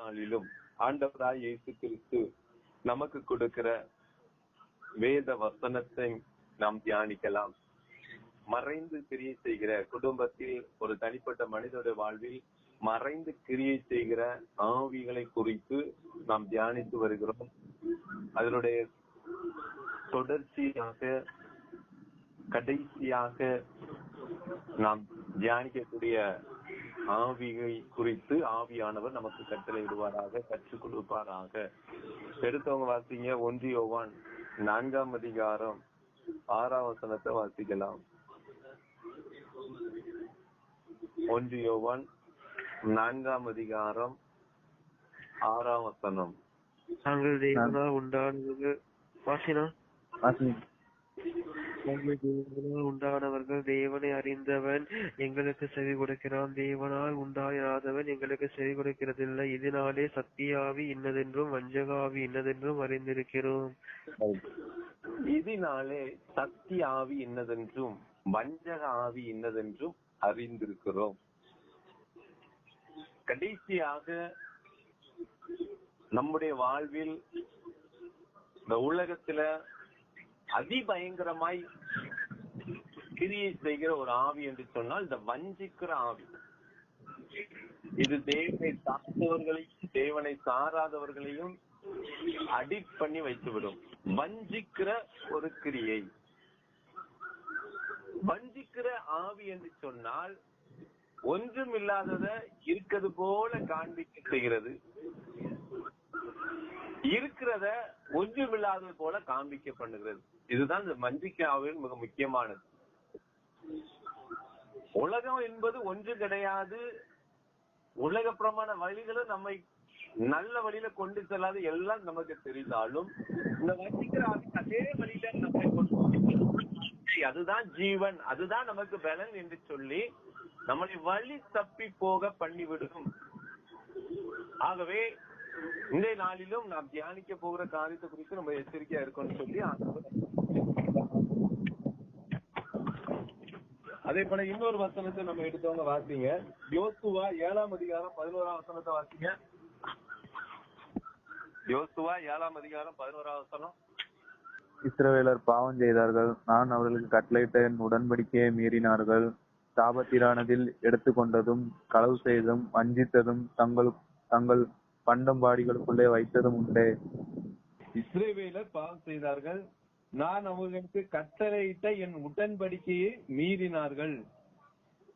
நாளிலும் ஆண்டவராய் இயேசு கிறிஸ்து நமக்கு கொடுக்கிற வேத வசனத்தை நாம் தியானிக்கலாம். மறைந்து கிரியை செய்கிற குடும்பத்தில் ஒரு தனிப்பட்ட மனிதனுடைய வாழ்வில் மறைந்து கிரியை செய்கிற ஆவிகளை குறித்து நாம் தியானித்து வருகிறோம். அதனுடைய தொடர்ச்சியாக கடைசியாக நாம் தியானிக்கக்கூடிய ஆவியை குறித்து ஆவியானவர் நமக்கு கட்டளை விடுவாராக கற்றுக் கொடுப்பாராக. எடுத்தவங்க வாசிங்க ஒன்றி யோவான் நான்காம் அதிகாரம் ஆறாம் வசனத்தை வாசிக்கலாம். ஒன்று யோவான் நான்காம் அதிகாரம் ஆறாம் வசனம். நாங்கள் உண்டானவர்கள் வாசினா? வாசிங்க. தேவனால் உண்டானவர்கள் தேவனை அறிந்தவன் எங்களுக்கு செவி கொடுக்கிறான். தேவனால் உண்டாயாதவன் எங்களுக்கு செவி கொடுக்கிறதில்லை. இதனாலே சத்தியாவி இன்னதென்றும் வஞ்சகாவி இன்னதென்றும் அறிந்திருக்கிறோம். இதனாலே சக்தி ஆவி இன்னதென்றும் வஞ்சக ஆவி இன்னதென்றும் அறிந்திருக்கிறோம். கடைசியாக நம்முடைய வாழ்வில் இந்த உலகத்துல அதிபயங்கரமாய் கிரியை செய்கிற ஒரு ஆவி என்று சொன்னால் இந்த வஞ்சிக்கிற ஆவி. இது தேவனை சார்ந்தவர்களையும் தேவனை சாராதவர்களையும் அடிட் பண்ணி வைத்துவிடும். வஞ்சிக்கிற ஒரு கிரியை. வஞ்சிக்கிற ஆவி என்று சொன்னால் ஒன்றும் இல்லாதத இருக்கிறது போல காண்பிக்க செய்கிறது இருக்கிறத ஒன்றுமில்லாதது போல காண்பிக்க பண்ணுகிறது. இதுதான் இந்த மஞ்சிக்காவின் மிக முக்கியமானது. உலகம் என்பது ஒன்று கிடையாது. உலக பிரமாண வழிகளும் நம்மை நல்ல வழியில கொண்டு செல்லாது எல்லாம் நமக்கு தெரிந்தாலும் இந்த வஞ்சிக்கிற ஆவி அதே வழியில நம்மை கொண்டு அதுதான் ஜீவன். அதுதான் நமக்கு பலன் என்று சொல்லி நம்மளை வழி தப்பி போக பண்ணிவிடும். ஆகவே இந்த நாளிலும் நாம் தியானிக்க போகிற காரியத்தை குறித்து நம்ம எச்சரிக்கையா இருக்கோம்னு சொல்லி அதே போல இன்னொரு வசனத்தை நம்ம எடுத்தவங்க வாசிங்க. யோசுவா ஏழாம் அதிகாரம் பதினோராம் வசனத்தை வாசிங்க. யோசுவா ஏழாம் அதிகாரம் பதினோராம் வசனம். இஸ்ரவேலர் பாவம் செய்தார்கள். நான் அவர்களுக்கு கட்டளையிட்ட என் உடன்படிக்கையை மீறினார்கள். சாபத்திரானதில் எடுத்துக்கொண்டதும் களவு செய்ததும் வஞ்சித்ததும் தங்கள் தங்கள் பண்டம்பாடிகளுக்குள்ளே வைத்ததும் உண்டே. இஸ்ரேவேலர் பாவம் செய்தார்கள். நான் அவர்களுக்கு கட்டளையிட்ட என் உடன்படிக்கையை மீறினார்கள்.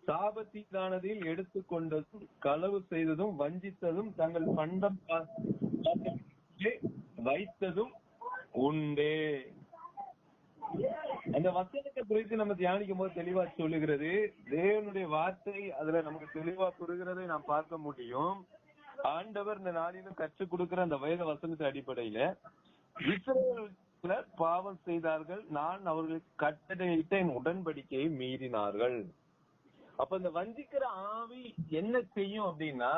சாபத்தினானதில் எடுத்துக்கொண்டதும் களவு செய்ததும் வஞ்சித்ததும் தங்கள் பண்டம் வைத்ததும் உண்டே. அந்த வசனத்தை குறித்து நம்ம தியானிக்கும் போது தெளிவா சொல்லுகிறது. தேவனுடைய வார்த்தை அதுல நமக்கு தெளிவா புரிகிறதை நாம் பார்க்க முடியும். ஆண்டவர் இந்த நாளிலும் கற்றுக் கொடுக்கிற அந்த வேத வசனத்தின் அடிப்படையில இஸ்ரேல பாவம் செய்தார்கள். நான் அவர்களுக்கு கட்டளையிட்ட என் உடன்படிக்கையை மீறினார்கள். அப்ப இந்த வஞ்சிக்கிற ஆவி என்ன செய்யும் அப்படின்னா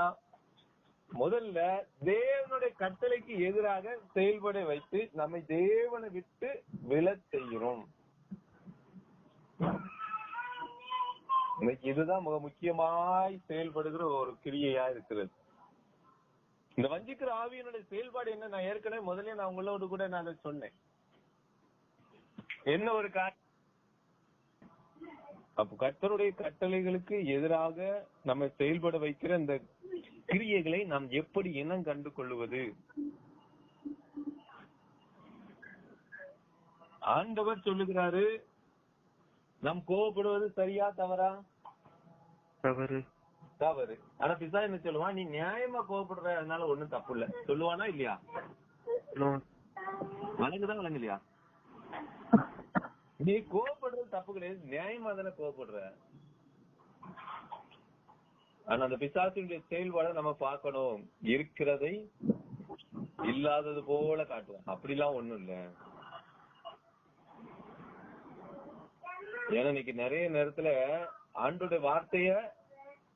முதல்ல தேவனுடைய கட்டளைக்கு எதிராக செயல்பட வைத்து நம்மை தேவனை விட்டு விழ செய்கிறோம். இன்னைக்கு இதுதான் மிக முக்கியமாய் செயல்படுகிற ஒரு கிரியையா இருக்கிறது. இந்த வஞ்சிக்கிற ஆவியினுடைய செயல்பாடு என்ன? நான் ஏற்கனவே முதல்ல நான் உங்களோடு கூட நான் அதை சொன்னேன். என்ன ஒரு காரியம் அப்ப கர்த்தருடைய கட்டளைகளுக்கு எதிராக நம்ம செயல்பட வைக்கிற இந்த கிரியைகளை நாம் எப்படி இனம் கண்டு கொள்ளுவது? ஆண்டவர் சொல்லுகிறாரு நாம் கோவப்படுவது சரியா தவறா? தவறு. தவறு. ஆனா பிசா என்ன சொல்லுவான்? நீ நியாயமா கோவப்படுற அதனால ஒண்ணும் தப்பு இல்ல சொல்லுவானா இல்லையா? வழங்குதான் வழங்கலையா நீ கோவப்படுறது தப்பு கிடையாது. நியாயமா தானே கோவப்படுற? ஆனா அந்த பிசாசினுடைய செயல்பாட நம்ம பார்க்கணும். இருக்கிறதை இல்லாதது போல காட்டுவோம் அப்படிலாம் ஒண்ணும் இல்ல. ஏன்னா இன்னைக்கு நிறைய நேரத்துல ஆண்டோட வார்த்தைய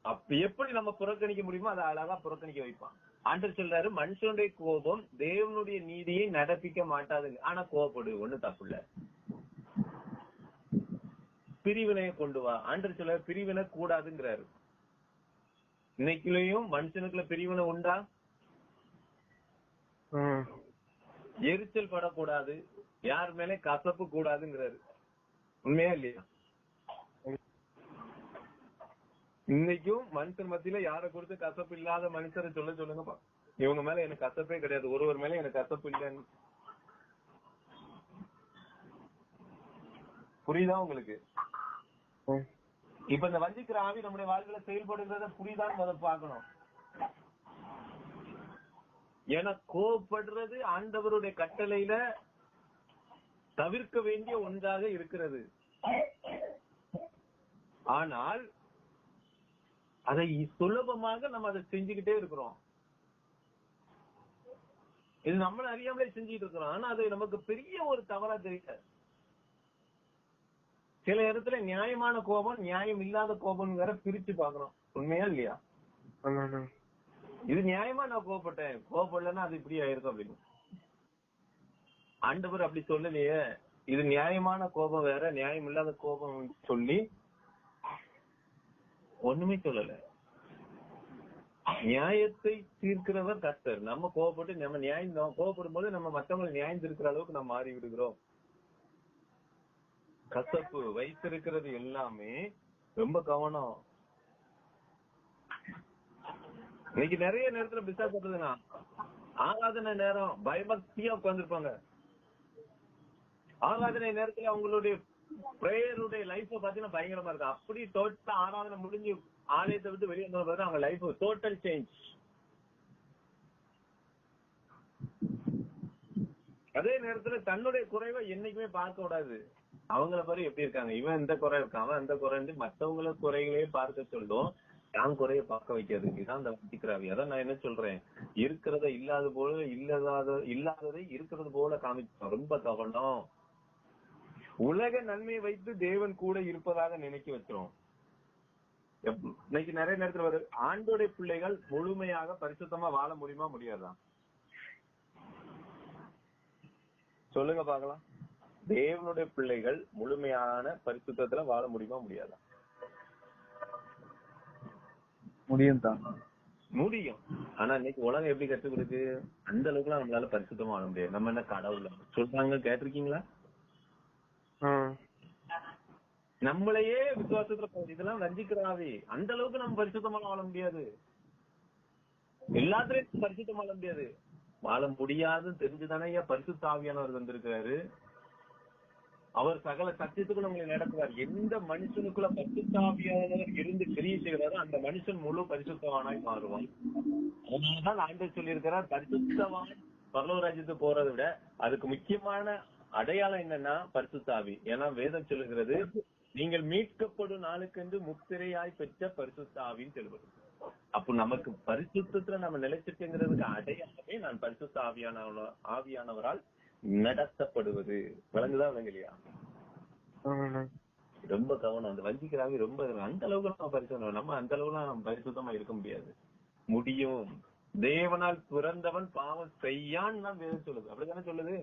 அப்ப எப்படி நம்ம புறக்கணிக்க முடியுமோ அதை அழகா புறக்கணிக்க வைப்பான். ஆண்டர் சொல்றாரு மனுஷனுடைய கோபம் தேவனுடைய நீதியை நடப்பிக்க மாட்டாது ஆனா கோபப்படு ஒண்ணும் தப்பு இல்ல. பிரிவினையை கொண்டு வா. ஆண்டர் சொல்றாரு பிரிவினை கூடாதுங்கிறாரு. இன்னைக்குலயும் மனுஷனுக்குள்ள பிரிவினை உண்டா. எரிச்சல் படக்கூடாது. யார் மேலே கசப்பு கூடாதுங்கிறாரு. உண்மையா இல்லையா? இன்னைக்கும் மனுஷன் மத்தியில யார குறித்து கசப்பு இல்லாத மனுஷரை சொல்ல சொல்லுங்கப்பா. இவங்க மேல எனக்கு கசப்பே கிடையாது. ஒருவர் மேல எனக்கு கசப்பு இல்லைன்னு. புரியுதா உங்களுக்கு? இப்ப இந்த வஞ்சிக்கிற ஆவி நம்முடைய வாழ்க்கையில செயல்படுகிறத புரியுதான்னு முதல் பாக்கணும் ஏன்னா கோபப்படுறது ஆண்டவருடைய கட்டளையில தவிர்க்க வேண்டிய ஒன்றாக இருக்கிறது. ஆனால் அதை சுலபமாக நம்ம அதை செஞ்சுக்கிட்டே இருக்கிறோம். இது நம்மள அறியாமலே செஞ்சுட்டு இருக்கிறோம். ஆனா அது நமக்கு பெரிய ஒரு தவறா தெரியல. சில இடத்துல நியாயமான கோபம் நியாயம் இல்லாத கோபம் வேற பிரிச்சு பாக்குறோம் உண்மையா இல்லையா? இது நியாயமா நான் கோவப்பட்டேன் கோவப்படலன்னா அது இப்படி ஆயிருக்கும் அப்படின்னு. ஆண்டவர் அப்படி சொல்லலையே. இது நியாயமான கோபம் வேற நியாயம் இல்லாத கோபம் சொல்லி ஒண்ணுமே சொல்லல. நியாயத்தை தீர்க்கிறவர் கர்த்தர். நம்ம கோவப்பட்டு நம்ம நியாயம் கோபப்படும் கோவப்படும் போது நம்ம மத்தவங்களை நியாயம் தீர்க்கிற அளவுக்கு நம்ம மாறி விடுகிறோம் கசப்பு வைத்திருக்கிறது எல்லாமே ரொம்ப கவனம். இன்னைக்கு நிறைய நேரத்துல பிசாஸ் பண்றதுன்னா ஆராதனை நேரம் பயபக்தியா உட்கார்ந்துருப்பாங்க. ஆராதனை நேரத்துல அவங்களுடைய பிரேயருடைய லைஃப் பாத்தீங்கன்னா பயங்கரமா இருக்கும் அப்படி தோட்ட ஆராதனை முடிஞ்சு ஆலயத்தை விட்டு வெளியே வந்த அவங்க லைஃப் டோட்டல் சேஞ்ச் அதே நேரத்துல தன்னுடைய குறைவை என்னைக்குமே பார்க்க கூடாது. அவங்கள பாரு எப்படி இருக்காங்க. இவன் இந்த குறை இருக்கான் அவன் அந்த குறைன்னு மத்தவங்கள குறைகளே பார்க்க சொல்லும். தான் குறைய பார்க்க வைக்கிறதுக்கு தான் அந்த வட்டிக்கிறாவி அதான் நான் என்ன சொல்றேன்? இருக்கிறத இல்லாத போல இல்லாத இல்லாததை இருக்கிறது போல காமிச்சோம் ரொம்ப கவனம் உலக நன்மையை வைத்து தேவன் கூட இருப்பதாக நினைக்க வச்சிரும் இன்னைக்கு நிறைய நேரத்துல வருது. ஆண்டோடைய பிள்ளைகள் முழுமையாக பரிசுத்தமா வாழ முடியுமா முடியாதா? சொல்லுங்க பார்க்கலாம். தேவனுடைய பிள்ளைகள் முழுமையான பரிசுத்தத்துல வாழ முடியுமா முடியாதா? முடியும் தான். முடியும். ஆனா இன்னைக்கு உலகம் எப்படி கற்றுக் கொடுக்கு அந்த அளவுக்கு நம்மளால பரிசுத்தமா வாழ முடியாது. நம்ம என்ன கடவுள்? சொல்றாங்க கேட்டிருக்கீங்களா? நம்மளையே விசுவாசத்துல இதெல்லாம் ரஞ்சிக்கிறாவி அந்த அளவுக்கு நம்ம பரிசுத்தமா வாழ முடியாது. எல்லாத்துலயும் பரிசுத்தம் வாழ முடியாது. வாழ முடியாதுன்னு தெரிஞ்சுதானே ஐயா பரிசுத்த வந்திருக்கிறாரு. அவர் சகல சத்தியத்துக்குள்ள நம்மளை நடத்துவார். எந்த மனுஷனுக்குள்ள பரிசுத்தாவியானவர் இருந்து கிரிய செய்கிறாரோ அந்த மனுஷன் முழு பரிசுத்தவானாய் மாறுவான். அதனாலதான் ஆண்டு சொல்லியிருக்கிறார் பரிசுத்தவான் பரலோராஜ்யத்து போறதை விட அதுக்கு முக்கியமான அடையாளம் என்னன்னா பரிசுத்தாவி. ஏன்னா வேதம் சொல்லுகிறது நீங்கள் மீட்கப்படும் நாளுக்கென்று முத்திரையாய் பெற்ற பரிசுத்தாவின்னு சொல்லுவது அப்போ நமக்கு பரிசுத்தத்துல நம்ம நிலைச்சிருக்குங்கிறதுக்கு அடையாளமே நான் பரிசுத்த ஆவியான ஆவியானவரால் நடத்தப்படுவது. விளங்குதா விளங்கலையா? ரொம்ப கவனம். அந்த வஞ்சிக்கிறாவே ரொம்ப அந்த அளவுக்கு நம்ம பரிசுத்தம். நம்ம அந்த அளவுக்கு நம்ம பரிசுத்தமா இருக்க முடியாது. முடியும். தேவனால் பிறந்தவன் பாவம் செய்யான்னு தான் வேதம் சொல்லுது. அப்படித்தானே சொல்லுது?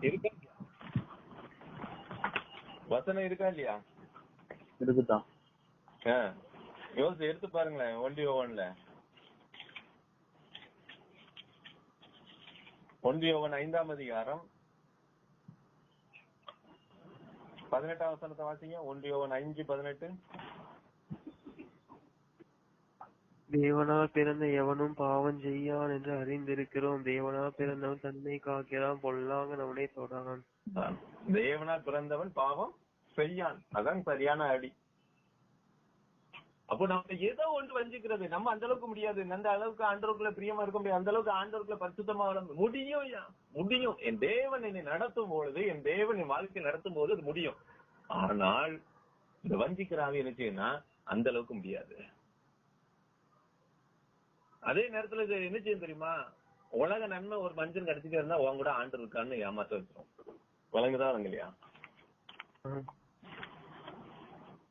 இருக்கா? வசனம் இருக்கா இல்லையா? இருக்குதான் ஆ. யோசிச்சு எடுத்து பாருங்களேன் ஒன்லி ஓவன்ல ஒன்லி ஓவன் ஐந்தாம் அதிகாரம். பதினெட்டாம் வசனத்தை வாசிங்க. ஒன்லி ஓவன் அஞ்சு பதினெட்டு. தேவனால் பிறந்த எவனும் பாவம் செய்யான் என்று அறிந்திருக்கிறோம். தேவனால் பிறந்தவன் தன்னை காக்கிறான் பொல்லாங்க அவனை தொடான். தேவனால் பிறந்தவன் பாவம் செய்யான் அதான் சரியான அடி. அப்போ நம்ம ஏதோ ஒன்று வஞ்சிக்கிறது. நம்ம அந்த அளவுக்கு முடியாது. அந்த அளவுக்கு ஆண்டோருக்குள்ள பிரியமா இருக்க முடியாது. அந்த அளவுக்கு ஆண்டவருக்குள்ள பரிசுத்தமா வர முடியும். முடியும் என் தேவன் என்னை நடத்தும் பொழுது என் தேவன் என் வாழ்க்கை நடத்தும் போது அது முடியும். ஆனால் இந்த வஞ்சிக்கிறாவே என்ன செய்யும்னா அந்த அளவுக்கு முடியாது. அதே நேரத்துல இது என்ன செய்யும் தெரியுமா? உலக நன்மை ஒரு மனுஷன் கிடைச்சிட்டே இருந்தா உன் கூட ஆண்டு இருக்கான்னு ஏமாத்த வச்சிடும் வழங்குதான் இல்லையா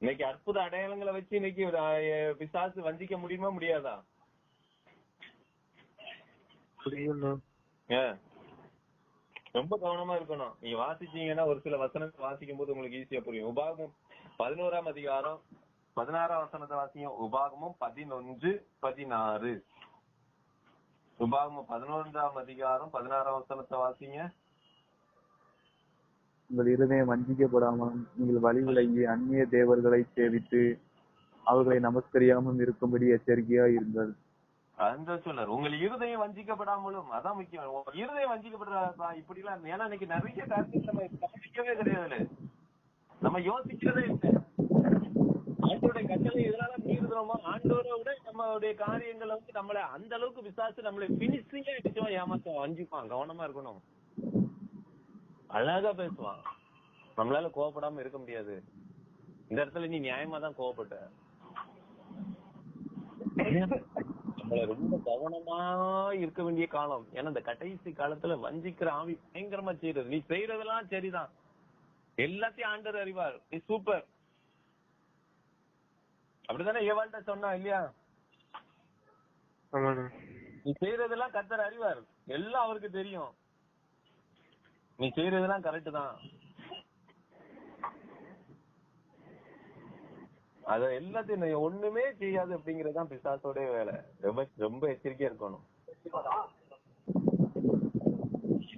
இன்னைக்கு அற்புத அடையாளங்களை வச்சு இன்னைக்கு பிசாசு வஞ்சிக்க முடியுமா முடியாதா. ரொம்ப கவனமா இருக்கணும். நீங்க வாசிச்சீங்கன்னா ஒரு சில வசனத்தை வாசிக்கும் போது உங்களுக்கு ஈஸியா புரியும். உபாகமம் பதினோராம் அதிகாரம் பதினாறாம் வசனத்தை வாசிங்க. உபாகமும் பதினொன்று பதினாறு. உபாகமம் பதினொன்றாம் அதிகாரம் பதினாறாம் வசனத்தை வாசிங்க. உங்கள் இருதயம் வஞ்சிக்கப்படாமலும் நீங்கள் வழி விலகி அந்நிய தேவர்களை சேவித்து அவர்களை நமஸ்கரியாமல் இருக்கும்படி எச்சரிக்கையா இருங்கள். அந்த சொல்லார் உங்கள் இருதயம் வஞ்சிக்கப்படாமலும் அதான் முக்கியம். உங்க இருதயம் வஞ்சிக்கப்படுறதா? இப்படி எல்லாம் ஏன்னா இன்னைக்கு நிறைய காரியங்கள் நம்ம கவனிக்கவே கிடையாது நம்ம யோசிக்கிறதே இல்லை. ஆண்டோடைய கட்டளை எதனால மீறுகிறோமோ ஆண்டோரை விட நம்மளுடைய காரியங்களை வந்து நம்மள அந்த அளவுக்கு விசாரிச்சு நம்மளை பினிஷிங்கா அடிச்சோம் ஏமாத்தம் வஞ்சிப்பான் கவனமா இருக்கணும். அழகா பேசுவான். நம்மளால கோவப்படாம இருக்க முடியாது. இந்த இடத்துல நீ நியாயமா தான் கோவப்பட்ட. நம்மள ரொம்ப கவனமா இருக்க வேண்டிய காலம். ஏன்னா இந்த கடைசி காலத்துல வஞ்சிக்கிற ஆவி பயங்கரமா செய்யறது நீ செய்யறதெல்லாம் சரிதான். எல்லாத்தையும் ஆண்டர் அறிவார். நீ சூப்பர் அப்படிதானே ஏவாள்கிட்ட சொன்னா இல்லையா? நீ செய்யறதெல்லாம் கர்த்தர் அறிவார். எல்லாம் அவருக்கு தெரியும். நீ செய்யறதெல்லாம் கரெக்ட் தான். அத எல்லாத்தையும் நீ ஒண்ணுமே செய்யாது அப்படிங்கறதுதான் பிசாசோட வேலை. ரொம்ப ரொம்ப எச்சரிக்கையா இருக்கணும்.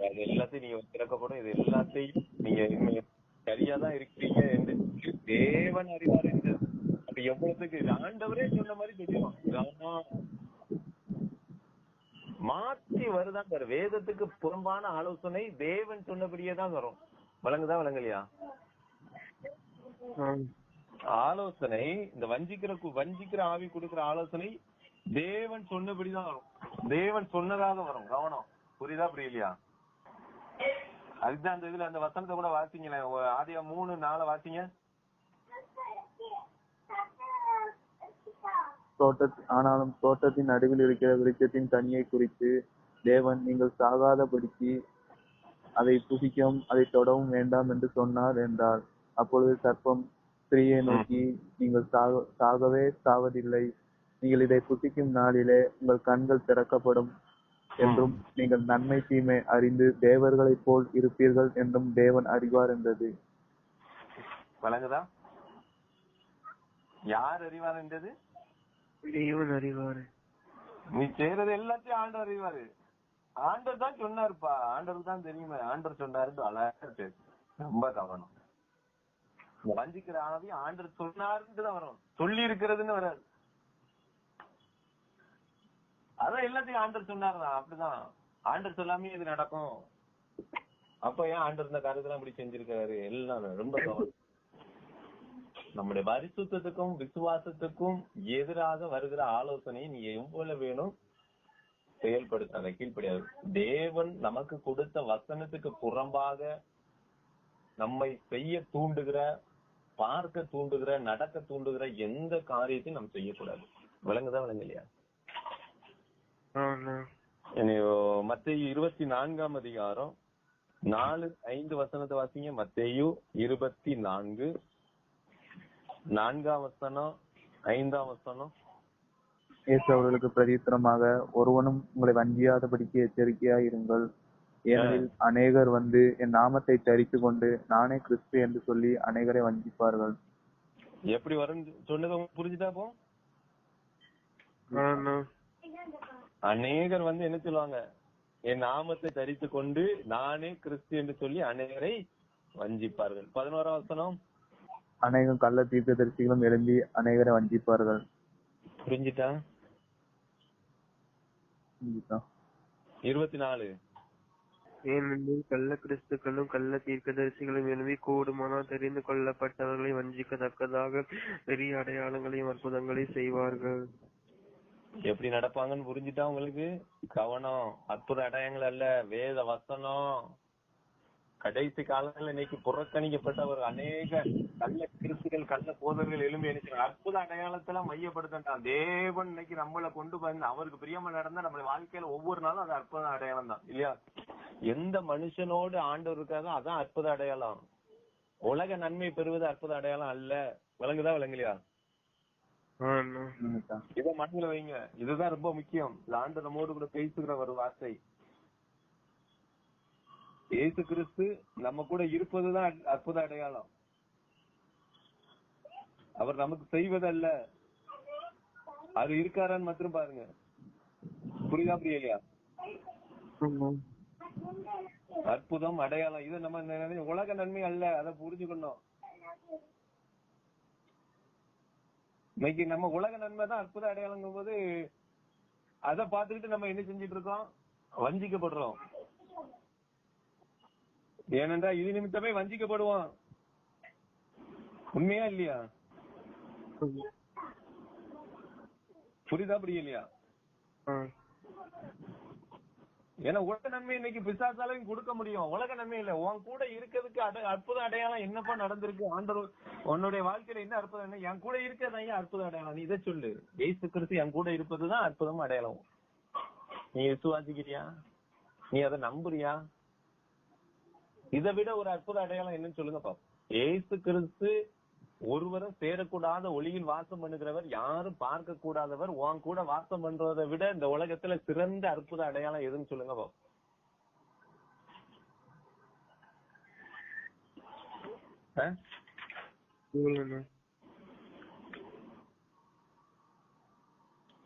அது எல்லாத்தையும் நீங்க திறக்கப்படும். இது எல்லாத்தையும் நீங்க சரியா தான் இருக்கிறீங்க என்று தேவன் அறிவார் என்று. அப்ப எவ்வளவுக்கு ஆண்டவரே சொன்ன மாதிரி தெரியும். வருதான் பாரு வேதத்துக்கு புறம்பான ஆலோசனை தேவன் சொன்னபடியே தான் வரும். வழங்குதா வழங்கலையா. ஆலோசனை இந்த வஞ்சிக்கிற வஞ்சிக்கிற ஆவி கொடுக்கிற ஆலோசனை தேவன் சொன்னபடிதான் வரும். தேவன் சொன்னதாக வரும். கவனம். புரியுதா புரியலையா? அதுதான் அந்த இதுல அந்த வசனத்தை கூட வாசிங்களேன். ஆதியா மூணு நாளை வாசிங்க தோட்ட ஆனாலும் தோட்டத்தின் நடுவில் இருக்கிற விருட்சத்தின் கனியை குறித்து தேவன் நீங்கள் சாகாதபடிக்கு அதை புசிக்கவும் அதை தொடவும் வேண்டாம் என்று சொன்னார் என்றார். அப்பொழுது சர்ப்பம் ஸ்திரீயை நோக்கி நீங்கள் சாக சாகவே சாவதில்லை. நீங்கள் இதை புசிக்கும் நாளிலே உங்கள் கண்கள் திறக்கப்படும் என்றும் நீங்கள் நன்மை தீமை அறிந்து தேவர்களைப் போல் இருப்பீர்கள் என்றும் தேவன் அறிவார் என்றது. வழங்குதா? யார் அறிவார் என்றது? தேவன் அறிவாரு. நீ செய்யறது எல்லாத்தையும் ஆண்டவர் அறிவாரு. ஆண்டவர் தான் சொன்னாருப்பா. ஆண்டவர் தான் தெரியுமே. ஆண்டவர் சொன்னாருன்னு அழகா பேசு ரொம்ப கவனம். வஞ்சிக்கிற ஆனவி ஆண்டவர் சொன்னாருன்னு தான் வரும். சொல்லி இருக்கிறதுன்னு வராது. அதான் எல்லாத்தையும் ஆண்டவர் சொன்னாருதான் அப்படிதான். ஆண்டர் சொல்லாமே இது நடக்கும். அப்ப ஏன் ஆண்டர் இந்த காரியத்தெல்லாம் இப்படி செஞ்சிருக்காரு எல்லாம் ரொம்ப கவனம். நம்முடைய பரிசுத்தத்துக்கும் விசுவாசத்துக்கும் எதிராக வருகிற ஆலோசனையை நீ எவ்வளவு வேணும் செயல்படுத்தாத கீழ்ப்படியாது. தேவன் நமக்கு கொடுத்த வசனத்துக்கு புறம்பாக நம்மை செய்ய தூண்டுகிற பார்க்க தூண்டுகிற நடக்க தூண்டுகிற எந்த காரியத்தையும் நாம் செய்யக்கூடாது. விளங்குதா விளங்கலையா? ஆண்ணா மத்தேயு இருபத்தி நான்காம் அதிகாரம் நாலு ஐந்து வசனத்தை வாசிங்க. மத்தேயு இருபத்தி நான்கு நான்காம் வசனம் ஐந்தாம் வசனம். இயேசு அவர்களுக்கு பிரதித்திரமாக ஒருவனும் உங்களை வஞ்சியாதபடிக்கு எச்சரிக்கையாய் இருங்கள். ஏனெனில் அநேகர் வந்து என் நாமத்தை தரித்து கொண்டு நானே கிறிஸ்து என்று சொல்லி அநேகரை வஞ்சிப்பார்கள். எப்படி வரும் சொன்னது உங்களுக்கு புரிஞ்சுட்டா போ அநேகர் வந்து என்ன சொல்லுவாங்க? என் நாமத்தை தரித்து கொண்டு நானே கிறிஸ்து என்று சொல்லி அநேகரை வஞ்சிப்பார்கள். பதினோராம் வசனம் அநேகம் கள்ள தீர்க்கதரிசிகளும் எழும்பி அநேகரை வஞ்சிப்பார்கள். புரிஞ்சுட்டா. இருபத்தி நாலு ஏனெனில் கள்ள கிறிஸ்துக்களும் கள்ள தீர்க்கதரிசிகளும் எழுதி கூடுமானால் தெரிந்து கொள்ளப்பட்டவர்களை வஞ்சிக்கத்தக்கதாக பெரிய அடையாளங்களையும் அற்புதங்களையும் செய்வார்கள். எப்படி நடப்பாங்கன்னு புரிஞ்சுட்டா உங்களுக்கு? கவனம். அற்புத அடையங்கள் அல்ல. வேத வசனம். கடைசி காலங்கள் இன்னைக்கு புறக்கணிக்கப்பட்ட ஒரு அநேக கள்ள கிறிஸ்துகள் கள்ள போதர்கள் எழும்பி எனக்கு அற்புத அடையாளத்துல மையப்படுத்தான் தேவன் இன்னைக்கு நம்மள கொண்டு வந்து அவருக்கு பிரியமா நடந்தா நம்ம வாழ்க்கையில ஒவ்வொரு நாளும் அது அற்புத அடையாளம் தான். இல்லையா? எந்த மனுஷனோடு ஆண்டவர் இருக்காதோ அதான் அற்புத அடையாளம். உலக நன்மை பெறுவது அற்புத அடையாளம் அல்ல. விளங்குதா விளங்கலையா. இதை மனதில் வைங்க. இதுதான் ரொம்ப முக்கியம். ஆண்டு நம்மோடு கூட பேசுகிற ஒரு வார்த்தை. இயேசு கிறிஸ்து நம்ம கூட இருப்பதுதான் அற்- அற்புத அடையாளம். அவர் நமக்கு செய்வதல்ல. அவர் இருக்காரான்னு மட்டும் பாருங்க. புரியுதா புரியலையா. அற்புதம் அடையாளம். இது நம்ம உலக நன்மை அல்ல. அதை புரிஞ்சுக்கணும். இன்னைக்கு நம்ம உலக நன்மை தான் அற்புத அடையாளங்கும் போது அதை பார்த்துக்கிட்டு நம்ம என்ன செஞ்சிட்டு இருக்கோம்? வஞ்சிக்கப்படுறோம். ஏனென்றா இது நிமித்தமே வஞ்சிக்கப்படுவோம் உண்மையா இல்லையா? ஆமா. புரியுதா புரியலையா. ஏன்னா உலக நன்மை இன்னைக்கு பிசாசாலையும் கொடுக்க முடியும். உலக நன்மை இல்ல. உன் கூட இருக்கிறதுக்கு அட- அற்புத அடையாளம் என்னப்பா நடந்திருக்கு? ஆண்டவர் உன்னுடைய வாழ்க்கையில என்ன அற்புதம் என்ன? என் கூட இருக்கிறதா ஏன் அற்புத அடையாளம்? நீ இதை சொல்லு. ஏசு கிறிஸ்து என் கூட இருப்பதுதான் அற்புதம் அடையாளம். நீ விசுவாசிக்கிறியா நீ அதை நம்புறியா? இதை விட ஒரு அற்புத அடையாளம் என்னன்னு சொல்லுங்க பாப்போம். ஏசு கிறிஸ்து ஒருவரும் சேரக்கூடாத ஒளியில் வாசம் பண்ணுகிறவர் யாரும் பார்க்க கூடாதவர் உன் கூட வாசம் பண்றதை விட இந்த உலகத்துல சிறந்த அற்புத அடையாளம் எதுன்னு சொல்லுங்க பாப்போம்.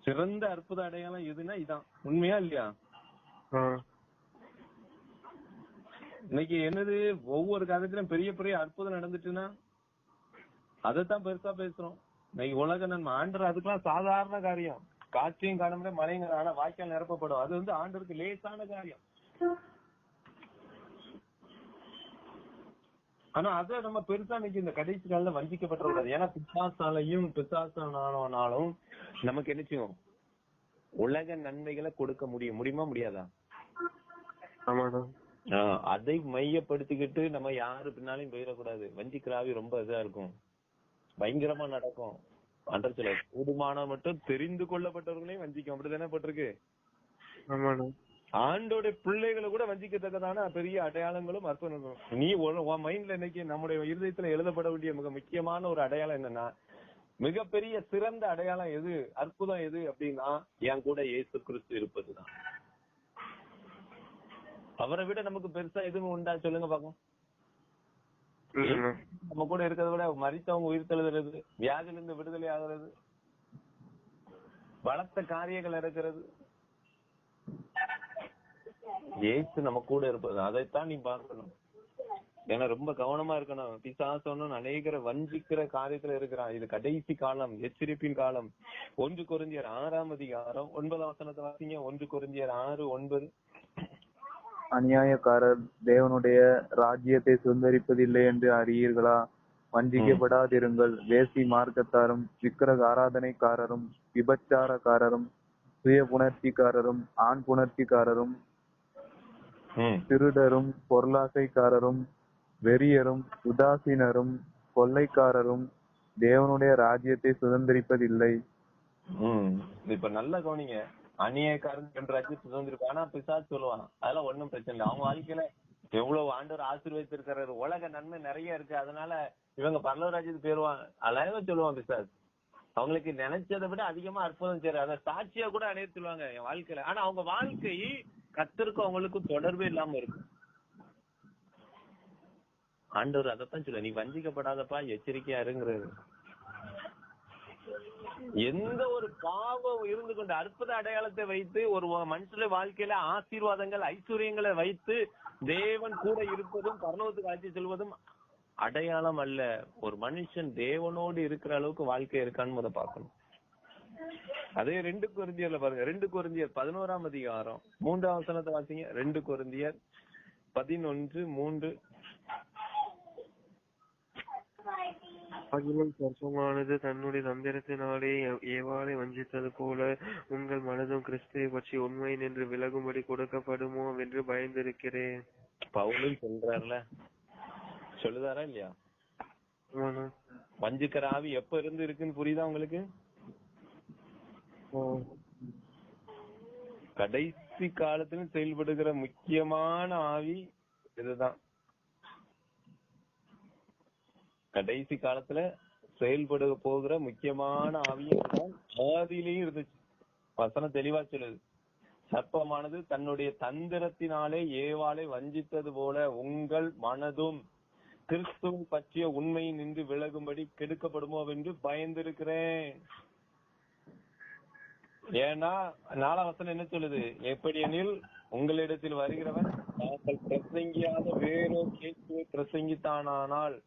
சிறந்த அற்புத அடையாளம் எதுன்னா இதான். உண்மையா இல்லையா. இன்னைக்கு என்னது ஒவ்வொரு காலத்திலும் பெரிய பெரிய அற்புதம் நடந்துச்சுன்னா அதைத்தான் பெருசா பேசுறோம். இன்னைக்கு உலக நன்மை ஆண்டர் அதுக்கெல்லாம் சாதாரண காரியம். காற்றையும் காண முடியாது மழையும் ஆனா வாய்க்கால் நிரப்பப்படும். அது வந்து ஆண்டருக்கு லேசான காரியம். ஆனா அதை நம்ம பெருசா இன்னைக்கு இந்த கடைசி காலில் வஞ்சிக்கப்பட்டுக்கூடாது ஏன்னா பிசாசாலையும் பிசாசானாலும் நமக்கு என்ன செய்யும்? உலக நன்மைகளை கொடுக்க முடியும். முடியுமா முடியாதா? ஆமாண்ணா. அதை மையப்படுத்திக்கிட்டு நம்ம யாரு பின்னாலையும் போயிடக்கூடாது. வஞ்சிக்கிறாவி ரொம்ப இதா இருக்கும். பயங்கரமா நடக்கும். அன்ற சில கூடுமான மட்டும் தெரிந்து கொள்ளப்பட்டவர்களையும் வஞ்சிக்கும். அப்படிதானே பட்டிருக்கு. ஆண்டோட பிள்ளைகளை கூட வஞ்சிக்கத்தக்கதான பெரிய அடையாளங்களும் அற்புதங்களும். நீ உன் உன் மைண்ட்ல இன்னைக்கு நம்முடைய இருதயத்துல எழுதப்பட வேண்டிய மிக முக்கியமான ஒரு அடையாளம் என்னன்னா மிகப்பெரிய சிறந்த அடையாளம் எது? அற்புதம் எது அப்படின்னா என் கூட இயேசு கிறிஸ்து இருப்பதுதான். அவரை விட நமக்கு பெருசா எதுவும் உண்டா? சொல்லுங்க இல்லைண்ணா. நம்ம கூட இருக்கிறத விட மறித்தவங்க உயிர் தெழுதுறது வியாதியிலிருந்து விடுதலை ஆகுறது பலத்த காரியங்கள் இருக்கிறது ஏசு நம்ம கூட இருப்பது. அதைத்தான் நீ பார்க்கணும். ஏன்னா ரொம்ப கவனமா இருக்கணும். பிசாசனும் அநேகரை வஞ்சிக்கிற காரியத்துல இருக்கிறான். இது கடைசி காலம் எச்சரிப்பின் காலம். ஒன்று குறிஞ்சியர் ஆறாம் அதிகாரம் ஒன்பதாம் வசனத்தை வாசிங்க. ஒன்று குறிஞ்சியர் ஆறு ஒன்பது. அநியாயக்காரர் தேவனுடைய ராஜ்யத்தை சுதந்தரிப்பதில்லை என்று அறியீர்களா? வஞ்சிக்கப்படாதிருங்கள். வேசி மார்க்கத்தாரும் விக்கிரக ஆராதனைக்காரரும் விபச்சாரக்காரரும் சுய புணர்ச்சிக்காரரும் ஆண் புணர்ச்சிக்காரரும் திருடரும் பொருளாசைக்காரரும் வெறியரும் உதாசீனரும் கொள்ளைக்காரரும் தேவனுடைய ராஜ்யத்தை சுதந்தரிப்பதில்லை. இப்ப நல்லா கவனிங்க. அநியாயக்காரன் என்ற ராஜ்யம் சுதந்திரம் ஆனா பிசாசு சொல்லுவான்? அதெல்லாம் ஒண்ணும் பிரச்சனை இல்லை. அவங்க வாழ்க்கையில எவ்வளவு ஆண்டவர் ஆசீர்வதித்திருக்கிறாரு. உலக நன்மை நிறைய இருக்கு. அதனால இவங்க பரலவ ராஜ்யத்துக்கு போயிருவான் அழகா சொல்லுவான் பிசாசு. அவங்களுக்கு நினைச்சதை விட அதிகமா அற்புதம் செய்யற அதை சாட்சியா கூட அடைய சொல்லுவாங்க என் வாழ்க்கையில. ஆனா அவங்க வாழ்க்கை கத்திருக்கும் அவங்களுக்கும் தொடர்பே இல்லாம இருக்கு ஆண்டவர் அதைத்தான் சொல்ல நீ வஞ்சிக்கப்படாதப்பா எச்சரிக்கையா இருங்கிறது எந்த ஒரு பாவம் இருந்து கொண்டு அற்புத அடையாளத்தை வைத்து ஒரு மனுஷனுடைய வாழ்க்கையில ஆசீர்வாதங்கள் ஐஸ்வர்யங்களை வைத்து தேவன் கூட இருப்பதும் பரலோகத்துக்கு அழைத்து செல்வதும் அடையாளம் அல்ல. ஒரு மனுஷன் தேவனோடு இருக்கிற அளவுக்கு வாழ்க்கை இருக்கான்னு முத பார்க்கணும். அதே ரெண்டு குருந்தியர்ல பாருங்க. ரெண்டு குருந்தியர் பதினோராம் அதிகாரம் மூன்றாம் வசனத்தை வாசிங்க. ரெண்டு குருந்தியர் பதினொன்று மூன்று ஆகிலும் சர்ப்பமானது தன்னுடைய தந்திரத்தினாலே ஏவாளை வஞ்சித்தது போல உங்கள் மனதும் கிறிஸ்துவை பற்றி உண்மை நின்று விலகும்படி கொடுக்கப்படுமோ என்று பயந்திருக்கிறேன். பவுலும் சொல்றாருல. சொல்லுதாரா இல்லையா. வஞ்சிக்கிற ஆவி எப்ப இருந்து இருக்குன்னு புரியுதா உங்களுக்கு. கடைசி காலத்துல செயல்படுகிற முக்கியமான ஆவி இதுதான். கடைசி காலத்துல செயல்பட போகிற முக்கியமான ஆவியம் இதுதான் ஆதியிலேயும் இருந்துச்சு. வசனம் தெளிவா சொல்லுது. சர்ப்பமானது தன்னுடைய தந்திரத்தினாலே ஏவாளை வஞ்சித்தது போல உங்கள் மனதும் கிறிஸ்துவை பற்றிய உண்மையை நின்று விலகும்படி கெடுக்கப்படுமோ என்று பயந்திருக்கிறேன். ஏன்னா நாலாம் வசனம் என்ன சொல்லுது? எப்படி எனில் உங்களிடத்தில் வருகிறவன் நாங்கள் பிரசங்கியாத வேறோ இயேசுவை பிரசங்கித்தானால்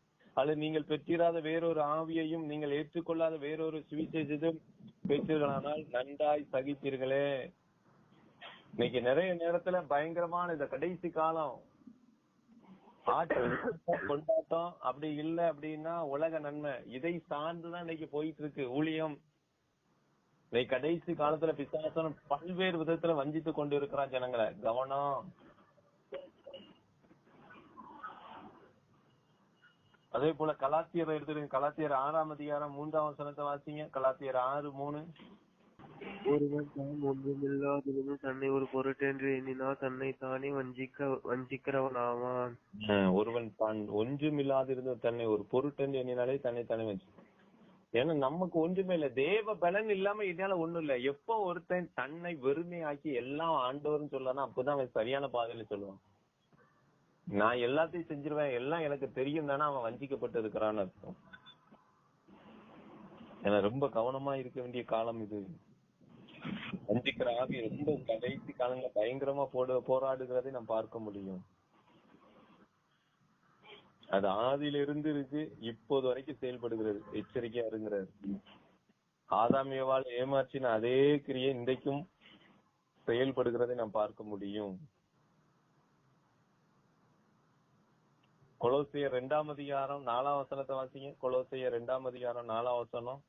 அல்லது நீங்கள் பெற்றிராத வேறொரு ஆவியையும் நீங்கள் ஏற்றுக்கொள்ளாத வேறொரு சுவிசேஷத்தையும் பெற்றீர்களானால் நன்றாய் சகித்தீர்களே இன்னைக்கு நிறைய நேரத்துல பயங்கரமான இந்த கடைசி காலம். கொண்டாட்டம் அப்படி இல்ல அப்படின்னா உலக நன்மை. இதை சார்ந்துதான் இன்னைக்கு போயிட்டு இருக்கு ஊழியம். இன்னைக்கு கடைசி காலத்துல பிசாசனம் பல்வேறு விதத்துல வஞ்சித்து கொண்டு இருக்கிறான் ஜனங்களை. கவனம். அதே போல கலாத்தியரை எடுத்துருங்க கலாத்தியர் ஆறாம் அதிகாரம் மூன்றாம் வசனத்தை வாசிங்க. கலாத்தியர் ஆறு மூணு. ஒருவன் தான் தன்னை ஒரு பொருட்டென்று எண்ணினால் தன்னை தானே வஞ்சிக்க வஞ்சிக்கிறவன் ஆவான் ஒருவன் தான் ஒன்றுமில்லாதிருந்த தன்னை ஒரு பொருட்டென்று எண்ணினாலே தன்னை தானே ஏன்னா நமக்கு ஒன்றுமே இல்ல. தேவ பலன் இல்லாம என்னால ஒண்ணும் இல்ல. எப்போ ஒருத்தன் தன்னை வெறுமையாக்கி எல்லாம் ஆண்டவர்னு சொல்லலாம் அப்பதான் அவன் சரியான பாதையில சொல்லுவான். நான் எல்லாத்தையும் செஞ்சிருவேன். எல்லாம் எனக்கு தெரியும் தானே அவன் வஞ்சிக்கப்பட்டு இருக்கிறான்னு அர்த்தம். ஏன்னா ரொம்ப கவனமா இருக்க வேண்டிய காலம் இது. வஞ்சிக்கிற ஆவி ரொம்ப கடைசி காலங்கள பயங்கரமா போட போராடுகிறதை நாம் பார்க்க முடியும். அது ஆதியில இருந்து இருக்கு இப்போது வரைக்கும் செயல்படுகிறது. எச்சரிக்கையா இருங்கிறார். ஆதாமியவால் ஏமாற்றின அதே கிரியை இன்றைக்கும் செயல்படுகிறதை நாம் பார்க்க முடியும். கொலோசியர் இரண்டாம் அதிகாரம் நாலாம் வசனத்தை வாசிங்க. கொலோசியர் இரண்டாம் அதிகாரம் நாலாம் வசனம்.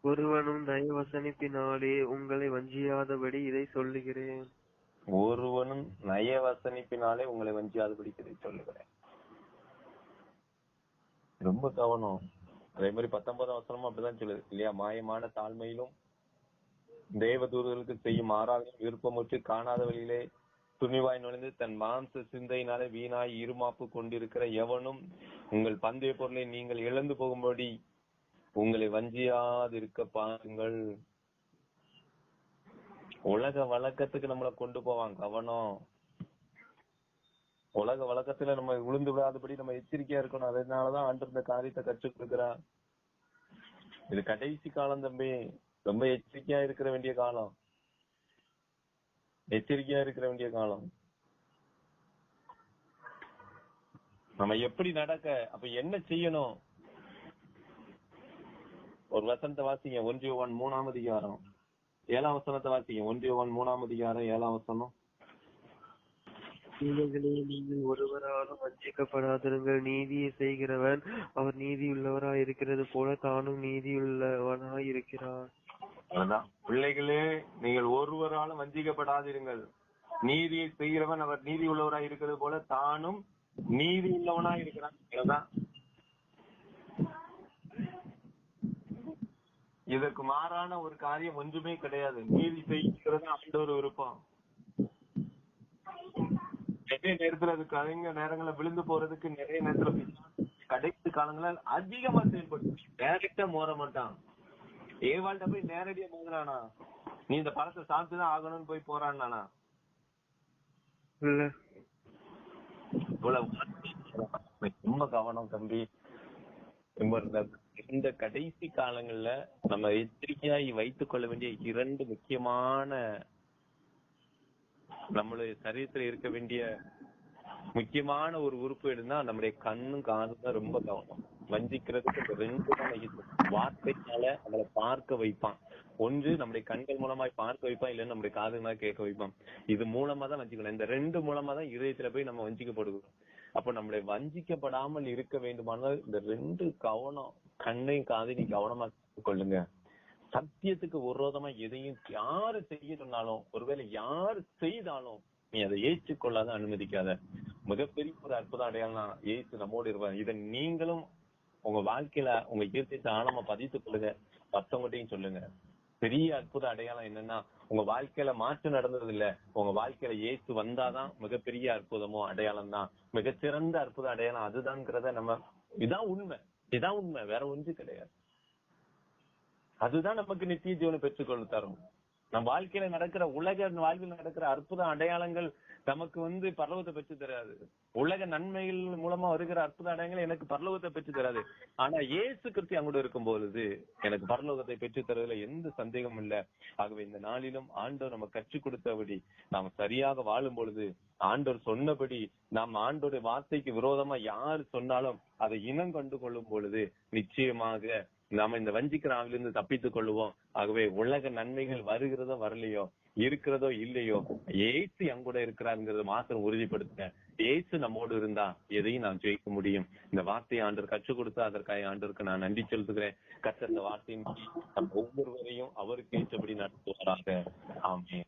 ஒருவனும் தயவசனிப்பினாலே உங்களை வஞ்சியாதபடி இதை சொல்லுகிறேன். ஒருவனும் நய வசனிப்பினாலே உங்களை வஞ்சியாதபடி இதை சொல்லுகிறேன். ரொம்ப கவனம். அதே மாதிரி பத்தொன்பதாம் வசனமும் அப்படிதான் சொல்லுது. இல்லையா? மாயமான தாழ்மையிலும் தேவதூதர்களுக்கு செய்யும் ஆராதனை விருப்பமுற்று காணாத வழியிலே துணிவாய் நுழைந்து தன் மாம்ச சிந்தையினாலே வீணாய் இருமாப்பு கொண்டிருக்கிற எவனும் உங்கள் பந்தய பொருளை நீங்கள் இழந்து போகும்படி உங்களை வஞ்சியாதிருக்க பாருங்கள். உலக வழக்கத்துக்கு நம்மளை கொண்டு போவான் கவனம் உலக வழக்கத்துல நம்ம விழுந்து விடாதபடி நம்ம எச்சரிக்கையா இருக்கணும். அதனாலதான் ஆண்டு இந்த காரியத்தை கற்றுக் கொடுக்கிறா இது கடைசி காலம் தம்பி. ரொம்ப எச்சரிக்கையா இருக்கிற வேண்டிய காலம். எச்சரிக்கையா இருக்கிற வேண்டிய காலம். நம்ம எப்படி நடக்க அப்ப என்ன செய்யணும்? ஒரு வசனத்தை வாசிங்க ஒன்றியவன் மூணாம் அதிகாரம். ஏழாம் வசனத்தை வாசிங்க ஒன்றியவன் மூணாம் அதிகாரம் ஏழாம் வசனம். நீங்கள் ஒருவராலும் வஞ்சிக்கப்படாதிருங்கள். நீதியை செய்கிறவன் அவர் நீதியுள்ளவராய் இருக்கிறது போல தானும் நீதியுள்ளவனாய் இருக்கிறார் அதுதான் பிள்ளைகளே நீங்கள் ஒருவராலும் வஞ்சிக்கப்படாதிருங்கள். நீதியை செய்கிறவன் அவர் நீதி உள்ளவராய் இருக்கிறது போல தானும் நீதி உள்ளவனா இருக்கிறான். அதுதான் இதற்கு மாறான ஒரு காரியம் ஒன்றுமே கிடையாது. நீதி செய்கிறது ஆண்டவர் விருப்பம். நிறைய நேரத்துல அது கலைஞ நேரங்களை விழுந்து போறதுக்கு நிறைய நேரத்துல கடைசி காலங்களில் அதிகமா செயல்படும். டைரக்டா மோற மாட்டான். ஏவாள்கிட்ட போய் நேரடியா மோதுறானா நீ இந்த பழத்தை சாப்பிட்டுதான் ஆகணும்னு போய் இவ்வளவு ரொம்ப கவனம் தம்பி. இந்த- கடைசி காலங்கள்ல நம்ம எச்சரிக்கையாய் வைத்துக் கொள்ள வேண்டிய இரண்டு முக்கியமான நம்மளுடைய சரீரத்துல இருக்க வேண்டிய முக்கியமான ஒரு உறுப்பு எதுனா நம்முடைய கண்ணும் காதும் தான் ரொம்ப கவனம். வஞ்சிக்கிறதுக்கு ரெண்டு வார்த்தைக்கால அவளை வார்த்தைனால பார்க்க வைப்பான். ஒன்று நம்முடைய கண்கள் மூலமா பார்க்க வைப்பான் இல்ல நம்முடைய காது கேட்க வைப்பான். இது மூலமா தான் வஞ்சிக்கணும். இந்த ரெண்டு மூலமா தான் இதயத்துல போய் நம்ம வஞ்சிக்கப்படுகிறோம். அப்ப நம்மளை வஞ்சிக்கப்படாமல் இருக்க வேண்டுமானால் இந்த ரெண்டு கவனம் கண்ணையும் காதையும் கவனமா கொள்ளுங்க. சத்தியத்துக்கு விரோதமா எதையும் யாரு செய்ய சொன்னாலும் ஒருவேளை யாரு செய்தாலும் நீ அதை ஏற்றுக்கொள்ளாத அனுமதிக்காத. மிகப்பெரிய ஒரு அற்புத அடையாளம் ஏற்று நம்மோடு இருப்பார் இதை நீங்களும் உங்க வாழ்க்கையில உங்க இயற்கை ஆழமா பதித்துக் கொள்ளுங்க. மத்தவங்ககிட்டயும் சொல்லுங்க. பெரிய அற்புத அடையாளம் என்னன்னா உங்க வாழ்க்கையில மாற்றம் நடந்தது இல்ல உங்க வாழ்க்கையில ஏசு வந்தாதான் மிகப்பெரிய அற்புதமோ அடையாளம் தான் மிகச்சிறந்த அற்புத அடையாளம் அதுதான்ங்கிறத நம்ம இதான் உண்மை. இதான் உண்மை. வேற ஒன்று கிடையாது. அதுதான் நமக்கு நித்திய ஜீவனை பெற்றுக்கொள்ள தரும். நம் வாழ்க்கையில நடக்கிற உலக வாழ்வில் நடக்கிற அற்புத அடையாளங்கள் நமக்கு வந்து பரலோகத்தை பெற்று தராது. உலக நன்மைகள் மூலமா வருகிற அற்புத அடையாளங்கள் எனக்கு பரலோகத்தை பெற்று தராது. ஆனா இயேசு கிருத்தி அங்கூட இருக்கும் பொழுது எனக்கு பரலோகத்தை பெற்று தருவதில் எந்த சந்தேகமும் இல்ல. ஆகவே இந்த நாளிலும் ஆண்டவர் நம்ம கற்றுக் கொடுத்தபடி நாம் சரியாக வாழும் பொழுது ஆண்டவர் சொன்னபடி நாம் ஆண்டோருடைய வார்த்தைக்கு விரோதமா யார் சொன்னாலும் அதை இனம் கண்டு கொள்ளும் பொழுது நிச்சயமாக நாம இந்த வஞ்சிக்கிற ஆவிலிருந்து தப்பித்துக் கொள்ளுவோம். ஆகவே உலக நன்மைகள் வருகிறதோ வரலையோ இருக்கிறதோ இல்லையோ ஏசு எங்கூட இருக்கிறாருங்கிறத மாத்திரம் உறுதிப்படுத்த ஏசு நம்மோடு இருந்தா எதையும் நாம் ஜெயிக்க முடியும். இந்த வார்த்தையை ஆண்டர் கற்றுக் கொடுத்தா அதற்காக ஆண்டருக்கு நான் நன்றி செலுத்துகிறேன். கற்ற இந்த வார்த்தையின் நம் ஒவ்வொருவரையும் அவருக்கு ஏற்றபடி நடத்துவாராக. ஆமே